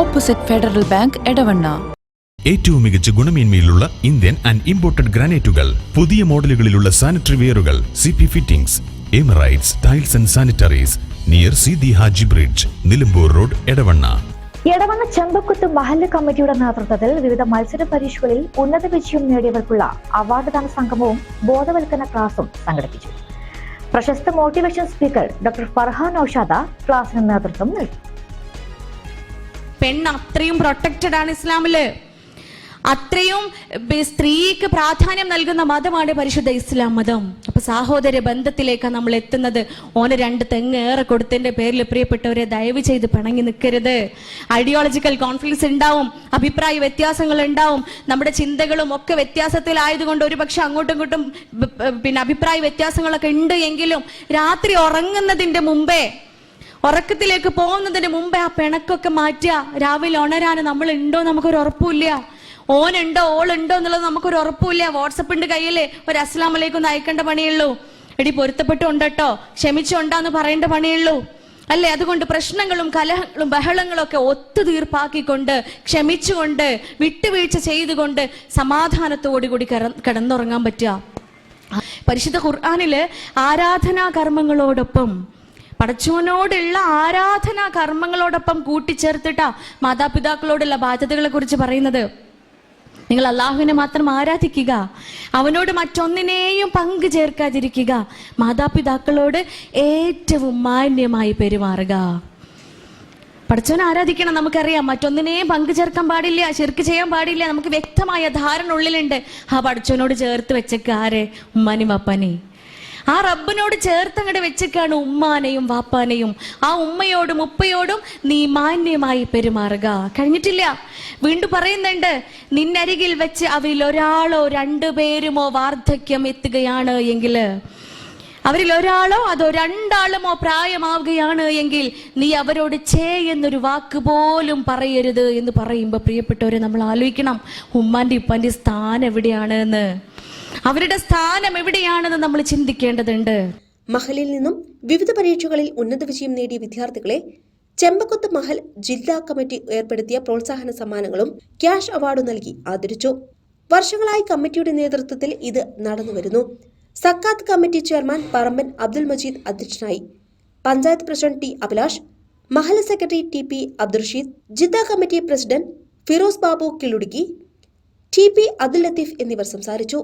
opposite Federal Bank Edavanna. ഏറ്റവും മികച്ച ഗുണമേന്മയിലുള്ള ഇന്ത്യൻ ആൻഡ് ഇമ്പോർട്ടഡ് ഗ്രാനൈറ്റുകൾ പുതിയ മോഡലുകളിലുള്ള sanitary വെയറുകൾ C P fittings Emirates tiles and sanitaries near C T Haji bridge Nilambur road Edavanna. Edavanna Chembakuthu മഹല്ല് കമ്മിറ്റിയുടെ നേതൃത്വത്തിൽ വിവിധ മത്സര പരീക്ഷകളിൽ ഉന്നത വിജയം നേടിയവർക്കുള്ള അവാർഡ്ദാന സംഗമവും ബോധവൽക്കരണ ക്ലാസും സംഘടിപ്പിച്ചു. പ്രശസ്ത മോട്ടിവേഷൻ സ്പീക്കർ ഡോക്ടർ ഫർഹാൻ ഔഷാദ ക്ലാസിന് നേതൃത്വം നൽകി. പെണ്ണ് അത്രയും പ്രൊട്ടക്റ്റഡ് ആണ് ഇസ്ലാമിൽ. അത്രയും സ്ത്രീക്ക് പ്രാധാന്യം നൽകുന്ന മതമാണ് പരിശുദ്ധ ഇസ്ലാം മതം. അപ്പൊ സഹോദര ബന്ധത്തിലേക്കാണ് നമ്മൾ എത്തുന്നത് ഓന് രണ്ട് തെങ്ങ് ഏറെ കൊടുത്തതിന്റെ പേരിൽ പ്രിയപ്പെട്ടവരെ ദയവ് ചെയ്ത് പിണങ്ങി നിൽക്കരുത്. ഐഡിയോളജിക്കൽ കോൺഫ്ലിക്ട്സ് ഉണ്ടാവും അഭിപ്രായ വ്യത്യാസങ്ങൾ ഉണ്ടാവും നമ്മുടെ ചിന്തകളും ഒക്കെ വ്യത്യാസത്തിലായതുകൊണ്ട് ഒരു പക്ഷെ അങ്ങോട്ടും ഇങ്ങോട്ടും പിന്നെ അഭിപ്രായ വ്യത്യാസങ്ങളൊക്കെ ഉണ്ട് എങ്കിലും രാത്രി ഉറങ്ങുന്നതിന്റെ മുമ്പേ ഉറക്കത്തിലേക്ക് പോകുന്നതിന് മുമ്പേ ആ പിണക്കൊക്കെ മാറ്റുക രാവിലെ ഉണരാൻ നമ്മൾ ഉണ്ടോ നമുക്കൊരു ഉറപ്പില്ല ഓൾ ഉണ്ടോ എന്നുള്ളത് നമുക്കൊരു ഉറപ്പില്ല വാട്സപ്പ് ഉണ്ട് കയ്യിൽ. ഒരു അസ്ലാം അലൈക്കും അയക്കേണ്ട പണിയുള്ളൂ. എടി പൊരുത്തപ്പെട്ടുണ്ടോ ക്ഷമിച്ചുണ്ടോ ക്ഷമിച്ചുണ്ടാന്ന് പറയേണ്ട പണിയുള്ളൂ. അല്ലെ? അതുകൊണ്ട് പ്രശ്നങ്ങളും കലഹങ്ങളും ബഹളങ്ങളും ഒക്കെ ഒത്തുതീർപ്പാക്കിക്കൊണ്ട് ക്ഷമിച്ചുകൊണ്ട് വിട്ടുവീഴ്ച ചെയ്തുകൊണ്ട് സമാധാനത്തോടുകൂടി കൂടി കിടന്നുറങ്ങാൻ പറ്റുക. പരിശുദ്ധ ഖുർആാനിൽ ആരാധനാ കർമ്മങ്ങളോടൊപ്പം പടച്ചോനോടുള്ള ആരാധന കർമ്മങ്ങളോടൊപ്പം കൂട്ടിച്ചേർത്തിട്ടാ മാതാപിതാക്കളോടുള്ള ബാധ്യതകളെ കുറിച്ച് പറയുന്നത്. നിങ്ങൾ അള്ളാഹുവിനെ മാത്രം ആരാധിക്കുക അവനോട് മറ്റൊന്നിനെയും പങ്കു ചേർക്കാതിരിക്കുക മാതാപിതാക്കളോട് ഏറ്റവും മാന്യമായി പെരുമാറുക. പഠിച്ചവനെ ആരാധിക്കണം നമുക്കറിയാം മറ്റൊന്നിനെയും പങ്കു ചേർക്കാൻ പാടില്ല ശിർക്ക് ചെയ്യാൻ പാടില്ല നമുക്ക് വ്യക്തമായ ധാരണ ഉള്ളിലുണ്ട്. ആ പഠിച്ചവനോട് ചേർത്ത് വെച്ചേക്കാരെ ഉമ്മനി വാപ്പാനെ ആ റബ്ബിനോട് ചേർത്തങ്ങടെ വെച്ചേക്കാണ് ഉമ്മാനെയും വാപ്പാനെയും. ആ ഉമ്മയോടും ഉപ്പയോടും നീ മാന്യമായി പെരുമാറുക. കഴിഞ്ഞിട്ടില്ല. വീണ്ടും പറയുന്നുണ്ട് നിന്നരികിൽ വെച്ച് അവയിൽ ഒരാളോ രണ്ടു രണ്ടുപേരുമോ വാർദ്ധക്യം എത്തുകയാണ് എങ്കിൽ അവരിൽ ഒരാളോ അതോ രണ്ടാളുമോ പ്രായമാവുകയാണ് എങ്കിൽ നീ അവരോട് ചേ എന്നൊരു വാക്ക് പോലും പറയരുത് എന്ന് പറയുമ്പോൾ പ്രിയപ്പെട്ടവരെ നമ്മൾ ആലോചിക്കണം ഉമ്മാന്റെ ഉപ്പാന്റെ സ്ഥാനം എവിടെയാണ് എന്ന്? അവരുടെ സ്ഥാനം എവിടെയാണെന്ന് നമ്മൾ ചിന്തിക്കേണ്ടതുണ്ട്. മഹലിൽ നിന്നും വിവിധ പരീക്ഷകളിൽ ഉന്നത വിജയം നേടിയ വിദ്യാർത്ഥികളെ ചെമ്പക്കുത്ത് മഹൽ ജില്ലാ കമ്മിറ്റി ഏർപ്പെടുത്തിയ പ്രോത്സാഹന സമ്മാനങ്ങളും ക്യാഷ് അവാർഡും നൽകി ആദരിച്ചു. വർഷങ്ങളായി കമ്മിറ്റിയുടെ നേതൃത്വത്തിൽ ഇത് നടന്നുവരുന്നു സക്കാത്ത് കമ്മിറ്റി ചെയർമാൻ പറമ്പൻ അബ്ദുൽ മജീദ് അധ്യക്ഷനായി. Panchayat president T Abhilash Mahal secretary T P Abdul Rasheed ജില്ലാ കമ്മിറ്റി പ്രസിഡന്റ് ഫിറോസ് ബാബു കിളുടുക്കി ടി പി അബ്ദുൽ ലത്തീഫ് എന്നിവർ സംസാരിച്ചു.